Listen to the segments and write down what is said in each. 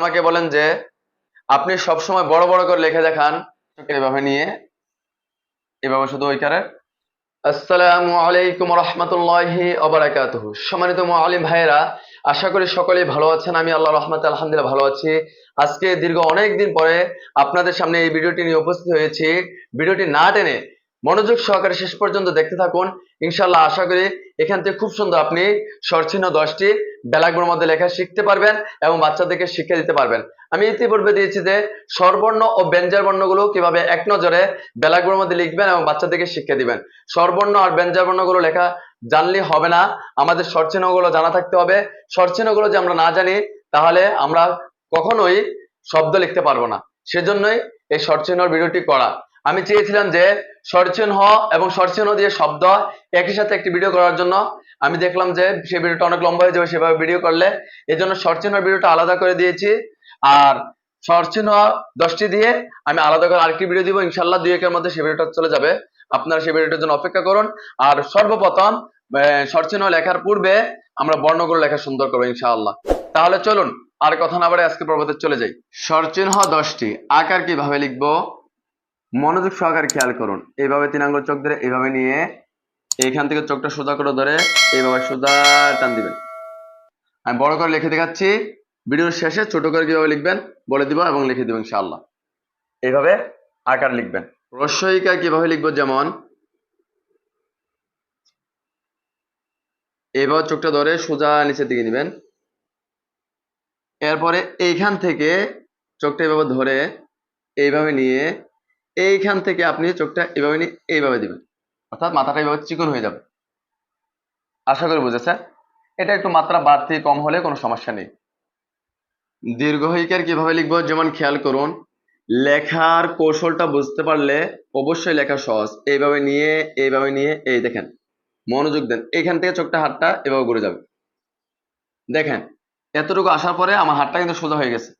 আমাকে বলেন যে, আপনি সবসময় বড় বড় করে লিখে দেখান এভাবে নিয়ে। এভাবে শুধু ওইকারে আসসালামু আলাইকুম রহমতুল্লাহি অবরাকাতুহ সম্মানিত মুআলিম ভাইয়েরা, আশা করি সকলেই ভালো আছেন। আমি আল্লাহ রহমত আলহামদুলিল্লাহ ভালো আছি। আজকে দীর্ঘ অনেক দিন পরে আপনাদের সামনে এই ভিডিওটি নিয়ে উপস্থিত হয়েছি। ভিডিওটি না টেনে মনোযোগ সহকারে শেষ পর্যন্ত দেখতে থাকুন। ইনশাল্লাহ আশা করি এখান থেকে খুব সুন্দর আপনি সরচিহ্ন দশটি ব্যালাগুলোর মধ্যে লেখা শিখতে পারবেন এবং বাচ্চাদেরকে শিক্ষা দিতে পারবেন। আমি ইতিপূর্বে দিয়েছি যে স্বরবর্ণ ও ব্যঞ্জার বর্ণগুলো কীভাবে এক নজরে ব্যালাগুলোর মধ্যে লিখবেন এবং বাচ্চাদেরকে শিক্ষা দিবেন। স্বরবর্ণ আর ব্যঞ্জার বর্ণগুলো লেখা জানলে হবে না। আমাদের স্বরচিহ্নগুলো জানা থাকতে হবে। স্বরচিহ্নগুলো যে আমরা না জানি, তাহলে আমরা কখনোই শব্দ লিখতে পারব না। সেজন্যই এই শর্টচিহ্নর ভিডিওটি করা। আমি চেয়েছিলাম যে শর্টচিহ্ন এবং শর্টচিহ্ন দিয়ে শব্দ একই সাথে একটি ভিডিও করার জন্য। আমি দেখলাম যে সেই ভিডিওটা অনেক লম্বা হয়ে যাবে সেভাবে ভিডিও করলে। এই জন্য শর্টচিহ্নর ভিডিওটা আলাদা করে দিয়েছি। আর শর্টচিহ্ন দশটি দিয়ে আমি আলাদা করে আরেকটি ভিডিও দিব। ইনশাল্লাহ দুই একের মধ্যে সেই ভিডিওটা চলে যাবে। আপনারা সেই ভিডিওটার জন্য অপেক্ষা করুন। আর সর্বপ্রথম শর্টচিহ্ন লেখার পূর্বে আমরা বর্ণগুলো লেখা সুন্দর করব ইনশাআল্লাহ। তাহলে চলুন, আর কথা না বাড়ে আজকে পর্বতে চলে যাই। স্বরচিহ্ন দশটি, আকার কীভাবে লিখব? মনোযোগ সহকারে খেয়াল করুন। এইভাবে তিন আঙ্গুল চোখ ধরে এইভাবে নিয়ে এইখান থেকে চোখটা সোজা করে ধরে এইভাবে সোজা টান দিবেন। আমি বড় করে লিখে দেখাচ্ছি। ভিডিওর শেষে ছোট করে কীভাবে লিখবেন বলে দিব এবং লিখে দিব ইনশাআল্লাহ। এইভাবে আকার লিখবেন। রস্যইকার কীভাবে লিখব যেমন, এইভাবে চোখটা ধরে সোজা নিচের দিকে নেবেন। এরপরে এইখান থেকে চোখটা এইভাবে ধরে এইভাবে নিয়ে এইখান থেকে আপনি চোখটা এভাবে নিয়ে এইভাবে দিবেন। অর্থাৎ মাথাটা এইভাবে চিকন হয়ে যাবে। আশা করি বুঝেছে? এটা একটু মাত্রা বাড়তি কম হলে কোনো সমস্যা নেই। দীর্ঘহিকার কীভাবে লিখব? যেমন খেয়াল করুন, লেখার কৌশলটা বুঝতে পারলে অবশ্যই লেখা সহজ। এইভাবে নিয়ে এইভাবে নিয়ে, এই দেখেন, মনোযোগ দেন। এইখান থেকে চোখটা হাতটা এভাবে ঘুরে যাবে। দেখেন, এতটুকু আসার পরে আমার হাতটা কিন্তু সোজা হয়ে গেছে।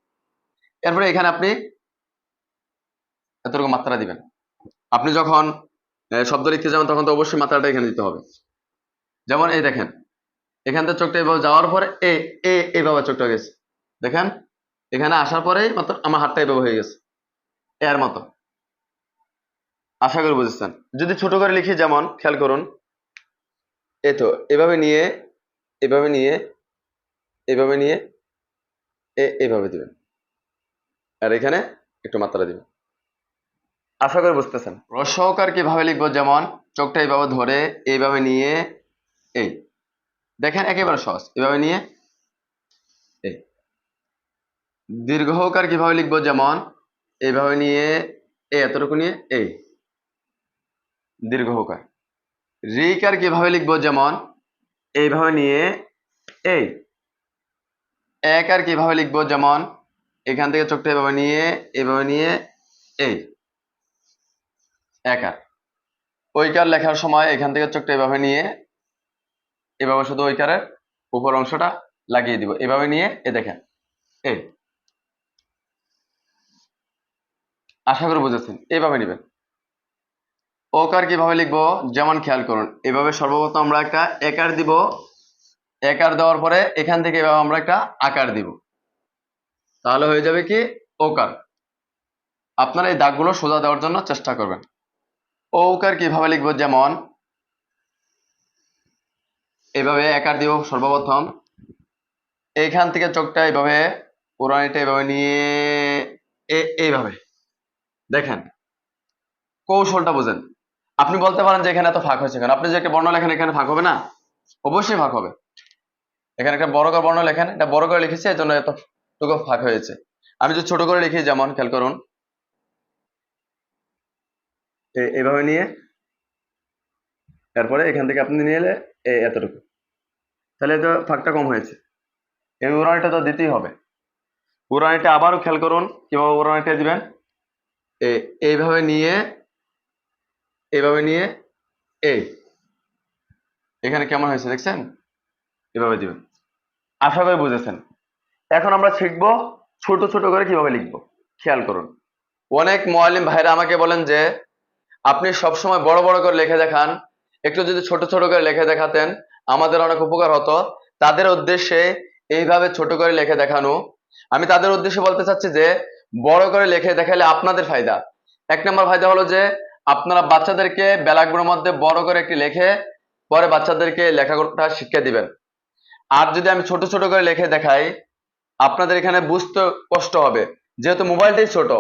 এরপরে এখানে আপনি এতটুকু মাত্রা দিবেন। আপনি যখন শব্দ লিখতে যাবেন, তখন তো অবশ্যই মাত্রাটা এখানে দিতে হবে। যেমন এই দেখেন, এখান থেকে চোখটা এভাবে যাওয়ার পরে এ এ এইভাবে চোখটা গেছে। দেখেন, এখানে আসার পরেই মাত্র আমার হাতটা এভাবে হয়ে গেছে, এর মতো। আশা করি বুঝেছেন। যদি ছোট করে লিখি, যেমন, খেয়াল করুন, এই তো, এভাবে নিয়ে এভাবে নিয়ে এভাবে নিয়ে, এ, এভাবে দিবেন। আর এখানে একটু মাত্রা দিবেন। আশা করি বুঝতেছেন। রসহকার কীভাবে লিখব? যেমন, চোখটা এইভাবে ধরে, এইভাবে নিয়ে, এই। দেখেন একেবারে সহজ। এভাবে নিয়ে, এই। দীর্ঘহকার কীভাবে লিখব? যেমন, এইভাবে নিয়ে, এই এতটুকু নিয়ে, এই। দীর্ঘহকার রিকার কীভাবে লিখব? যেমন, এইভাবে নিয়ে, এই। এক আর কীভাবে লিখব? যেমন, এখান থেকে চোখটা এভাবে নিয়ে এভাবে নিয়ে, এই। একার ওইকার লেখার সময় এখান থেকে চোখটা এভাবে নিয়ে, এভাবে শুধু ওইকারের উপর অংশটা লাগিয়ে দিব। এভাবে নিয়ে, এ দেখেন এই আশা করি বুঝেছেন এইভাবে নেবেন। ওকার কীভাবে লিখব, যেমন খেয়াল করুন, এভাবে সর্বপ্রথম আমরা একটা একার দিব। একার দেওয়ার পরে এখান থেকে এভাবে আমরা একটা আকার দিব। তাহলে হয়ে যাবে কি, ওকার। আপনারা এই দাগগুলো সোজা দেওয়ার জন্য চেষ্টা করবেন। ওকার কীভাবে লিখব যেমন? এভাবে একার দিব সর্বপ্রথম। এইখান থেকে চোখটা এইভাবে পুরানিটা এভাবে নিয়ে এইভাবে। দেখেন, কৌশলটা বুঝেন। আপনি বলতে পারেন যে এখানে এত ফাঁক হয়েছে কেন? আপনি যে একটা বর্ণ লেখেন, এখানে ফাঁক হবে না? অবশ্যই ফাঁক হবে। এখানে একটা বড় করে বর্ণ লেখেন, এটা বড় করে লিখেছে এর জন্য এতটুকু ফাঁক হয়েছে। আমি যদি ছোট করে লিখি, যেমন, খেয়াল করুন। এইভাবে নিয়ে তারপরে এখান থেকে আপনি নিয়ে এলে এতটুকু। তাহলে তো ফাঁকটা কম হয়েছে। এই উড়ানিটা তো দিতেই হবে। উড়ানিটা আবারও খেয়াল করুন, কীভাবে উড়ানিটা দিবেন। এইভাবে নিয়ে এইভাবে নিয়ে, এই। এখানে কেমন হয়েছে দেখছেন? এভাবে দিবেন। আশা করি বুঝেছেন। এখন আমরা শিখব ছোট ছোট করে কীভাবে লিখব। খেয়াল করুন। অনেক মোয়ালিম ভাইরা আমাকে বলেন যে আপনি সবসময় বড় বড় করে লিখে দেখান। একটু যদি ছোট ছোট করে লিখে দেখাতেন, আমাদের অনেক উপকার হতো। তাদের উদ্দেশ্যে এইভাবে ছোট করে লিখে দেখানো। আমি তাদের উদ্দেশ্যে বলতে চাচ্ছি যে, বড় করে লেখে দেখালে আপনাদের ফায়দা। এক নম্বর ফায়দা হলো যে, আপনারা বাচ্চাদেরকে বেলাগুলোর মধ্যে বড় করে একটি লেখে, পরে বাচ্চাদেরকে লেখাটা শিক্ষা দিবেন। আর যদি আমি ছোট ছোট করে লেখে দেখাই, আপনাদের এখানে বুঝতে কষ্ট হবে। যেহেতু মোবাইলটাই ছোট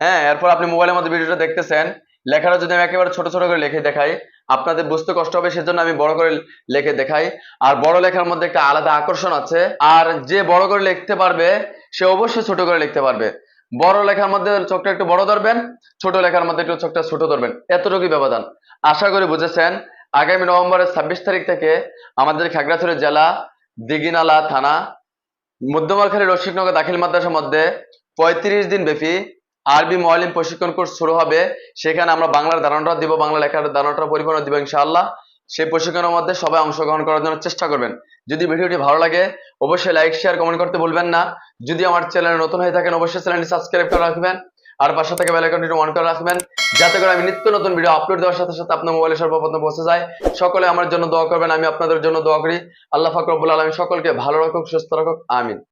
হ্যাঁ এরপর আপনি মোবাইলের মধ্যে ভিডিওটা দেখতেছেন লেখাটা যদি আমি একেবারে ছোট ছোট করে লিখে দেখাই, আপনাদের বুঝতে কষ্ট হবে, সেজন্য আমি বড় করে লিখে দেখাই। আর বড় লেখার মধ্যে একটা আলাদা আকর্ষণ আছে। আর যে বড় করে লিখতে পারবে, সে অবশ্যই ছোট করে লিখতে পারবে। বড় লেখার মধ্যে চোখটা একটু বড় ধরবেন, ছোট লেখার মধ্যে একটু চোখটা ছোট ধরবেন। এতটুকুই ব্যবধান। আশা করি বুঝেছেন, আগামী নভেম্বরের ছাব্বিশ তারিখ থেকে আমাদের খাগড়াছড়ি জেলা, দিঘিনালা থানা, মধ্যমালখালী রশিকনগর দাখিল মাদ্রাসার মধ্যে পঁয়ত্রিশ দিন ব্যাপী আরবি ময়ালিম প্রশিক্ষণ কোর্স শুরু হবে। সেখানে আমরা বাংলার ধারণাটা দিব, বাংলা লেখার ধারণাটা পরিপূর্ণ দিব ইনশাআল্লাহ। সেই প্রশিক্ষণের মধ্যে সবাই অংশগ্রহণ করার জন্য চেষ্টা করবেন। যদি ভিডিওটি ভালো লাগে, অবশ্যই লাইক, শেয়ার, কমেন্ট করতে ভুলবেন না। যদি আমার চ্যানেলে নতুন হয়ে থাকেন, অবশ্যই চ্যানেলটি সাবস্ক্রাইব করে রাখবেন। আর পাশে থেকে বেল আইকনটি অন করে রাখবেন, যাতে করে আমি নিত্য নতুন ভিডিও আপলোড দেওয়ার সাথে সাথে আপনার মোবাইলে সর্বপ্রথম পৌঁছে যায়। সকলে আমার জন্য দোয়া করবেন, আমি আপনাদের জন্য দোয়া করি। আল্লাহ ফাকরবুল আলমী সকলকে ভালো রাখুক, সুস্থ রাখুক, আমিন।